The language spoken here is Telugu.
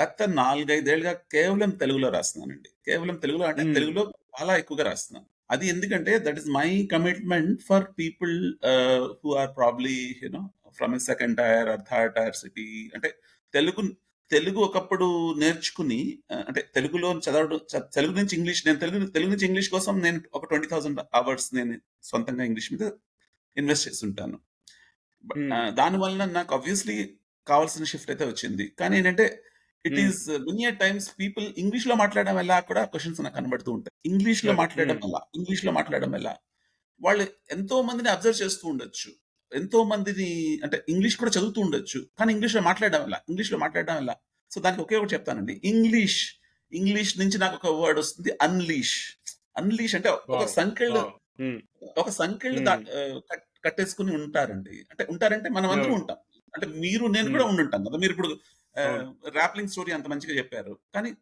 గత 4, 5 ఏళ్ళుగా కేవలం తెలుగులో రాస్తున్నానండి. కేవలం తెలుగులో అంటే. తెలుగులో చాలా ఎక్కువగా రాస్తున్నాను. అది ఎందుకంటే that is my commitment for people who are probably you know from a second tier or third tier city అంటే తెలుగు తెలుగు ఒకప్పుడు నేర్చుకుని అంటే తెలుగులో చదవడం తెలుగు నుంచి ఇంగ్లీష్ నేను తెలుగు తెలుగు నుంచి ఇంగ్లీష్ కోసం నేను ఒక 20,000 అవర్స్ నేను సొంతంగా ఇంగ్లీష్ మీద ఇన్వెస్ట్ చేసుంటాను. బ హ్మ్. ఆహ్, దాని వలన నాకు ఆబ్వియస్‌లీ కావాల్సిన షిఫ్ట్ అయితే వచ్చింది. కానీ ఏంటంటే it. Is many times people ఇంగ్లీష్‌లో మాట్లాడడం ఎలా కూడా క్వెషన్స్ నాకు కనబడుతూ ఉంటాయి. ఇంగ్లీష్‌లో కరెక్ట్. మాట్లాడడం. ఎలా? ఇంగ్లీష్‌లో మాట్లాడడం ఎలా? వాళ్ళు ఎంతో మందిని అబ్జర్వ్ చేస్తూ ఉండొచ్చు. ఎంతో మందిని అంటే ఇంగ్లీష్ కూడా చదువుతూ ఉండొచ్చు. కానీ ఇంగ్లీష్‌లో మాట్లాడడం ఎలా? ఇంగ్లీష్‌లో మాట్లాడడం ఎలా? సో దానికి ఒకే ఒకటి చెప్తానండి. ఇంగ్లీష్, ఇంగ్లీష్ నుంచి నాకు ఒక వర్డ్ వస్తుంది అన్‌లీష్. అన్‌లీష్ అంటే ఒక! హ్మ్. ఒక కట్ కట్టేసుకొని ఉంటారండి. అంటే ఉంటారంటే మనమందరం అవును. ఉంటాం. అంటే మీరు నేను. కూడా ఉండుంటాం కదా! మీరిప్పుడు ఆహ్, అవును. రాప్లింగ్ స్టోరీ అంత మంచిగా చెప్పారు. కానీ